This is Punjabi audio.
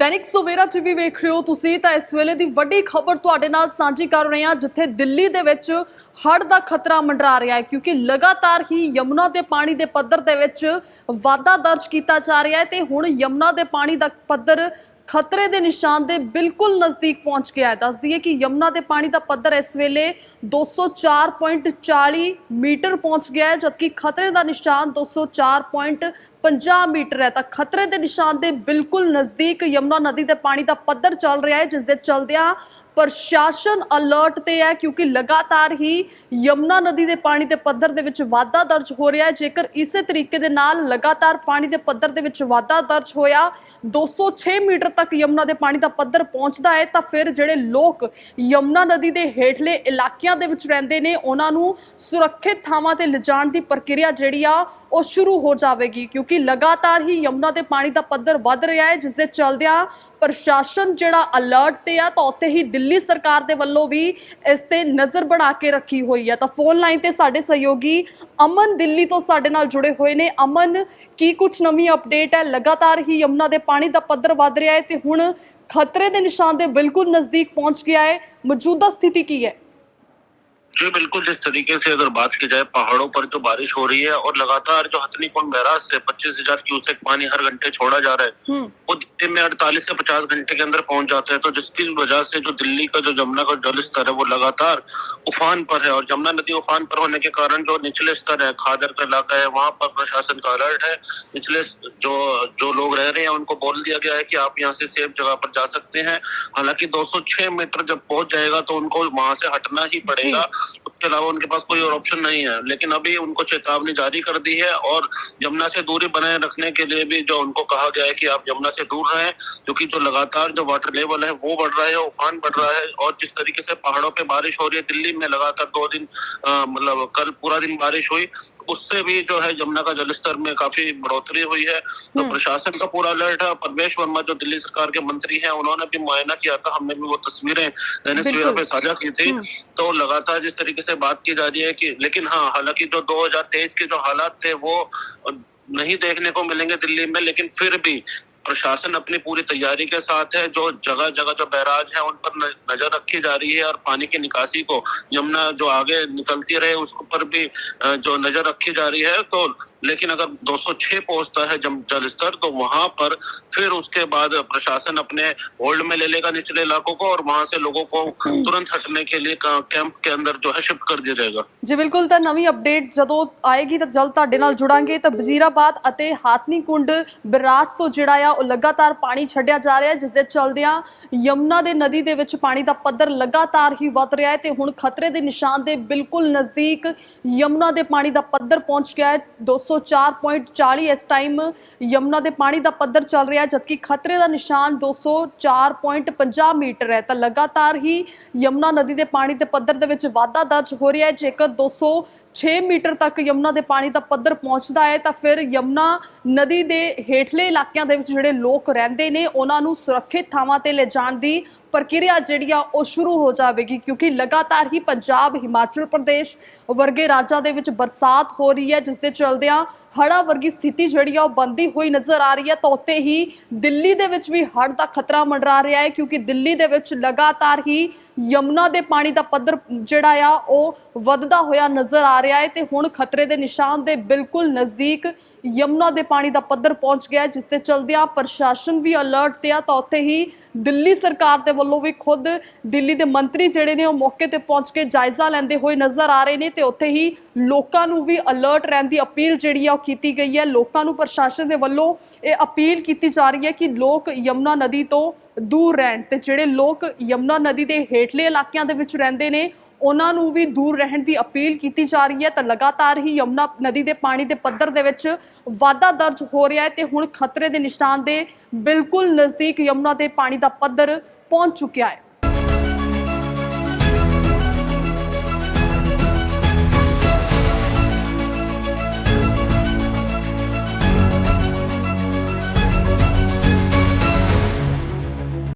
ਦੈਨਿਕ ਸਵੇਰਾ ਟੀਵੀ ਵੇਖ ਰਹੇ ਹੋ ਤੁਸੀਂ, ਤਾਂ ਇਸ ਵੇਲੇ ਦੀ ਵੱਡੀ ਖਬਰ ਤੁਹਾਡੇ ਨਾਲ ਸਾਂਝੀ ਕਰ ਰਹੇ ਹਾਂ, ਜਿੱਥੇ ਦਿੱਲੀ ਦੇ ਵਿੱਚ ਹੜ੍ਹ ਦਾ ਖਤਰਾ ਮੰਡਰਾ ਰਿਹਾ ਹੈ, ਕਿਉਂਕਿ ਲਗਾਤਾਰ ਹੀ ਯਮੁਨਾ ਦੇ ਪਾਣੀ ਦੇ ਪੱਧਰ ਦੇ ਵਿੱਚ ਵਾਧਾ ਦਰਜ ਕੀਤਾ ਜਾ ਰਿਹਾ ਹੈ ਤੇ ਹੁਣ ਯਮੁਨਾ ਦੇ ਪਾਣੀ ਦਾ ਪੱਧਰ ਖਤਰੇ ਦੇ ਨਿਸ਼ਾਨ ਦੇ ਬਿਲਕੁਲ ਨਜ਼ਦੀਕ ਪਹੁੰਚ ਗਿਆ ਹੈ। ਦੱਸ ਦਈਏ ਕਿ ਯਮੁਨਾ ਦੇ ਪਾਣੀ ਦਾ ਪੱਧਰ ਇਸ ਵੇਲੇ 204.40 ਮੀਟਰ ਪਹੁੰਚ ਗਿਆ ਹੈ, ਜਦਕਿ ਖਤਰੇ ਦਾ ਨਿਸ਼ਾਨ 204.50 ਮੀਟਰ ਹੈ ਤਾਂ ਖਤਰੇ ਦੇ ਨਿਸ਼ਾਨ ਦੇ ਬਿਲਕੁਲ ਨਜ਼ਦੀਕ ਯਮੁਨਾ ਨਦੀ ਦੇ ਪਾਣੀ ਦਾ ਪੱਧਰ ਚੱਲ ਰਿਹਾ ਹੈ, ਜਿਸ ਦੇ ਚਲਦਿਆਂ ਪ੍ਰਸ਼ਾਸਨ ਅਲਰਟ ਤੇ ਹੈ ਕਿਉਂਕਿ ਲਗਾਤਾਰ ਹੀ ਯਮੁਨਾ ਨਦੀ ਦੇ ਪਾਣੀ ਦੇ ਪੱਧਰ ਦੇ ਵਿੱਚ ਵਾਧਾ ਦਰਜ ਹੋ ਰਿਹਾ ਹੈ। ਜੇਕਰ ਇਸੇ ਤਰੀਕੇ ਦੇ ਨਾਲ ਲਗਾਤਾਰ ਪਾਣੀ ਦੇ ਪੱਧਰ ਦੇ ਵਿੱਚ ਵਾਧਾ ਦਰਜ ਹੋਇਆ 206 ਮੀਟਰ ਤੱਕ ਯਮੁਨਾ ਦੇ ਪਾਣੀ ਦਾ ਪੱਧਰ ਪਹੁੰਚਦਾ ਹੈ, ਤਾਂ ਫਿਰ ਜਿਹੜੇ ਲੋਕ ਯਮੁਨਾ ਨਦੀ ਦੇ ਹੇਠਲੇ ਇਲਾਕਿਆਂ ਦੇ ਵਿੱਚ ਰਹਿੰਦੇ ਨੇ, ਉਹਨਾਂ ਨੂੰ ਸੁਰੱਖਿਅਤ ਥਾਵਾਂ ਤੇ ਲਿਜਾਣ ਦੀ ਪ੍ਰਕਿਰਿਆ ਜਿਹੜੀ ਆ, ਉਹ ਸ਼ੁਰੂ ਹੋ ਜਾਵੇਗੀ। ਕਿਉਂਕਿ ਲਗਾਤਾਰ ਹੀ ਯਮੁਨਾ ਦੇ ਪਾਣੀ ਦਾ ਪੱਧਰ ਵੱਧ ਰਿਹਾ ਹੈ ਜਿਸ ਦੇ ਚਲਦਿਆਂ ਪ੍ਰਸ਼ਾਸਨ ਜਿਹੜਾ ਅਲਰਟ ਤੇ ਆ, ਤਾਂ ਉੱਥੇ ਹੀ ਦਿੱਲੀ ਸਰਕਾਰ ਦੇ ਵੱਲੋਂ ਵੀ ਇਸ ਤੇ ਨਜ਼ਰ ਬਣਾ ਕੇ ਰੱਖੀ ਹੋਈ ਹੈ। ਤਾਂ ਫੋਨ ਲਾਈਨ ਤੇ ਸਾਡੇ ਸਹਿਯੋਗੀ ਅਮਨ ਦਿੱਲੀ ਤੋਂ ਸਾਡੇ ਨਾਲ ਜੁੜੇ ਹੋਏ ਨੇ। ਅਮਨ, ਕੀ ਕੁਝ ਨਵੀਂ ਅਪਡੇਟ ਹੈ? ਲਗਾਤਾਰ ਹੀ ਯਮੁਨਾ ਦੇ ਪਾਣੀ ਦਾ ਪੱਧਰ ਵੱਧ ਰਿਹਾ ਹੈ ਤੇ ਹੁਣ ਖਤਰੇ ਦੇ ਨਿਸ਼ਾਨ ਦੇ ਬਿਲਕੁਲ ਨਜ਼ਦੀਕ ਪਹੁੰਚ ਗਿਆ ਹੈ। ਮੌਜੂਦਾ ਸਥਿਤੀ ਕੀ ਹੈ? जी बिल्कुल जिस तरीके से अगर बात की जाए पहाड़ों पर जो बारिश हो रही है और लगातार जो हथनी कुंड बैराज से पच्चीस हज़ार क्यूसेक पानी हर घंटे छोड़ा जा रहा है हम्म। वो दिन में अड़तालीस से पचास घंटे के अंदर पहुँच जाता है। तो जिसकी वजह से जो दिल्ली का जो जमुना का जल स्तर है वो लगातार उफान पर है और जमुना नदी उफान पर होने के कारण जो निचले स्तर है खादर का इलाका है वहाँ पर प्रशासन का अलर्ट है। निचले जो जो लोग रह रहे हैं उनको बोल दिया गया है कि आप यहाँ से सेफ़ जगह पर जा सकते हैं। हालाँकि 206 मीटर जब पहुँच जाएगा तो उनको वहाँ से हटना ही पड़ेगा। उसके अलावा उनके पास कोई और ऑप्शन नहीं है लेकिन अभी उनको चेतावनी जारी कर दी है और यमुना से दूरी बनाए रखने के लिए भी जो उनको कहा गया है कि आप यमुना से दूर रहें क्योंकि जो लगातार जो वाटर लेवल है वो बढ़ रहा है उफान बढ़ रहा है और जिस तरीके से पहाड़ों पे बारिश हो रही है दिल्ली में लगातार दो दिन मतलब कल पूरा दिन बारिश हुई उससे भी जो है यमुना का जलस्तर में काफ़ी बढ़ोतरी हुई है तो हम्म। प्रशासन का पूरा अलर्ट है परमेश वर्मा जो दिल्ली सरकार के मंत्री हैं उन्होंने भी मुआयना किया था हमने भी वो तस्वीरें दैनिक सवेरा पे साझा की थी हम्म। तो लगातार जिस तरीके से बात की जा रही है कि लेकिन हाँ हालांकि जो 2023 के जो हालात थे वो नहीं देखने को मिलेंगे दिल्ली में लेकिन फिर भी प्रशासन अपनी पूरी तैयारी के साथ है जो जगह जगह जो बैराज है उन पर न- नजर रखी जा रही है और पानी की निकासी को यमुना जो आगे निकलती रहे उस पर भी अ, जो नजर रखी जा रही है तो लेकिन अगर 206 पहुंचता है जम- जल स्तर तो वहां पर फिर उसके बाद प्रशासन अपने होल्ड में ले लेगा निचले इलाकों को और वहां से लोगों को तुरंत हटने के लिए का- कैंप के अंदर जो है शिफ्ट कर दिया जाएगा ਜੀ ਬਿਲਕੁਲ ਤਾਂ ਨਵੀਂ ਅਪਡੇਟ ਜਦੋਂ ਆਏਗੀ ਤਾਂ ਜਲਦ ਤੁਹਾਡੇ ਨਾਲ ਜੁੜਾਂਗੇ ਤਾਂ ਵਜ਼ੀਰਾਬਾਦ ਅਤੇ ਹਾਥਨੀ ਕੁੰਡ ਬਿਰਾਸ ਤੋਂ ਜਿਹੜਾ ਆ ਉਹ ਲਗਾਤਾਰ ਪਾਣੀ ਛੱਡਿਆ ਜਾ ਰਿਹਾ ਹੈ ਜਿਸ ਦੇ ਚਲਦਿਆਂ ਯਮੁਨਾ ਦੇ ਨਦੀ ਦੇ ਵਿੱਚ ਪਾਣੀ ਦਾ ਪੱਧਰ ਲਗਾਤਾਰ ਹੀ ਵੱਧ ਰਿਹਾ ਹੈ ਤੇ ਹੁਣ ਖਤਰੇ ਦੇ ਨਿਸ਼ਾਨ ਦੇ ਬਿਲਕੁਲ ਨਜ਼ਦੀਕ ਯਮੁਨਾ ਦੇ ਪਾਣੀ ਦਾ ਪੱਧਰ ਪਹੁੰਚ ਗਿਆ ਹੈ। 204.40 ਇਸ ਟਾਈਮ ਯਮੁਨਾ ਦੇ ਪਾਣੀ ਦਾ ਪੱਧਰ ਚੱਲ ਰਿਹਾ ਹੈ, ਜਦਕਿ ਖਤਰੇ ਦਾ ਨਿਸ਼ਾਨ 204.50 ਮੀਟਰ ਹੈ। ਤਾਂ ਲਗਾਤਾਰ ਹੀ ਯਮੁਨਾ ਨਦੀ ਦੇ ਪਾਣੀ ਦੇ ਪੱਧਰ ਦੇ ਵਿੱਚ ਵਾਧਾ ਦਰਜ ਹੋ ਰਿਹਾ ਹੈ। ਜੇਕਰ 206 ਮੀਟਰ ਤੱਕ ਯਮੁਨਾ ਦੇ ਪਾਣੀ ਦਾ ਪੱਧਰ ਪਹੁੰਚਦਾ ਹੈ, ਤਾਂ ਫਿਰ ਯਮੁਨਾ ਨਦੀ ਦੇ ਹੇਠਲੇ ਇਲਾਕਿਆਂ ਦੇ ਵਿੱਚ ਜਿਹੜੇ ਲੋਕ ਰਹਿੰਦੇ ਨੇ, ਉਹਨਾਂ ਨੂੰ ਸੁਰੱਖਿਅਤ ਥਾਵਾਂ ਤੇ ਲਿਜਾਣ ਦੀ ਪ੍ਰਕਿਰਿਆ ਜਿਹੜੀ ਆ, ਉਹ ਸ਼ੁਰੂ ਹੋ ਜਾਵੇਗੀ, ਕਿਉਂਕਿ ਲਗਾਤਾਰ ਹੀ ਪੰਜਾਬ, ਹਿਮਾਚਲ ਪ੍ਰਦੇਸ਼ ਵਰਗੇ ਰਾਜਾਂ ਦੇ ਵਿੱਚ ਬਰਸਾਤ ਹੋ ਰਹੀ ਹੈ, ਜਿਸ ਦੇ ਚਲਦਿਆਂ ਹੜ੍ਹਾਂ ਵਰਗੀ ਸਥਿਤੀ ਜਿਹੜੀ ਆ, ਉਹ ਬੰਦੀ ਹੋਈ ਨਜ਼ਰ ਆ ਰਹੀ ਹੈ। ਤਾਂ ਉੱਤੇ ਹੀ ਦਿੱਲੀ ਦੇ ਵਿੱਚ ਵੀ ਹੜ੍ਹ ਦਾ ਖਤਰਾ ਮੰਡਰਾ ਰਿਹਾ ਹੈ, ਕਿਉਂਕਿ ਦਿੱਲੀ ਦੇ ਵਿੱਚ ਲਗਾਤਾਰ ਹੀ ਯਮੁਨਾ ਦੇ ਪਾਣੀ ਦਾ ਪੱਧਰ ਜਿਹੜਾ ਆ, ਉਹ ਵੱਧਦਾ ਹੋਇਆ ਨਜ਼ਰ ਆ ਰਿਹਾ ਹੈ ਤੇ ਹੁਣ ਖਤਰੇ ਦੇ ਨਿਸ਼ਾਨ ਦੇ ਬਿਲਕੁਲ ਨਜ਼ਦੀਕ ਯਮੁਨਾ ਦੇ ਪਾਣੀ ਦਾ ਪੱਧਰ ਪਹੁੰਚ ਗਿਆ ਜਿਸ ਤੇ ਚਲਦਿਆਂ ਪ੍ਰਸ਼ਾਸਨ ਵੀ ਅਲਰਟ ਤੇ ਆ। ਤਾਂ ਉੱਥੇ ਹੀ ਦਿੱਲੀ ਸਰਕਾਰ ਦੇ ਵੱਲੋਂ ਵੀ ਖੁਦ ਦਿੱਲੀ ਦੇ ਮੰਤਰੀ ਜਿਹੜੇ ਨੇ ਉਹ ਮੌਕੇ ਤੇ ਪਹੁੰਚ ਕੇ ਜਾਇਜ਼ਾ ਲੈਂਦੇ ਹੋਏ ਨਜ਼ਰ ਆ ਰਹੇ ਨੇ ਤੇ ਉੱਥੇ ਹੀ ਲੋਕਾਂ ਨੂੰ ਵੀ ਅਲਰਟ ਰਹਿਣ ਦੀ ਅਪੀਲ ਜਿਹੜੀ ਆ ਉਹ ਕੀਤੀ ਗਈ ਹੈ। ਲੋਕਾਂ ਨੂੰ ਪ੍ਰਸ਼ਾਸਨ ਦੇ ਵੱਲੋਂ ਇਹ ਅਪੀਲ ਕੀਤੀ ਜਾ ਰਹੀ ਹੈ ਕਿ ਲੋਕ ਯਮੁਨਾ ਨਦੀ ਤੋਂ ਦੂਰ ਰਹਿਣ ਤੇ ਜਿਹੜੇ ਲੋਕ ਯਮੁਨਾ ਨਦੀ ਦੇ ਹੇਠਲੇ ਇਲਾਕਿਆਂ ਦੇ ਵਿੱਚ ਰਹਿੰਦੇ ਨੇ ਉਹਨਾਂ ਨੂੰ ਵੀ ਦੂਰ ਰਹਿਣ ਦੀ ਅਪੀਲ ਕੀਤੀ ਜਾ ਰਹੀ ਹੈ। ਤਾਂ ਲਗਾਤਾਰ ਹੀ ਯਮੁਨਾ ਨਦੀ ਦੇ ਪਾਣੀ ਦੇ ਪੱਧਰ ਦੇ ਵਿੱਚ ਵਾਧਾ ਦਰਜ ਹੋ ਰਿਹਾ ਹੈ ਤੇ ਹੁਣ ਖਤਰੇ ਦੇ ਨਿਸ਼ਾਨ ਦੇ ਬਿਲਕੁਲ ਨਜ਼ਦੀਕ ਯਮੁਨਾ ਦੇ ਪਾਣੀ ਦਾ ਪੱਧਰ ਪਹੁੰਚ ਚੁੱਕਿਆ ਹੈ।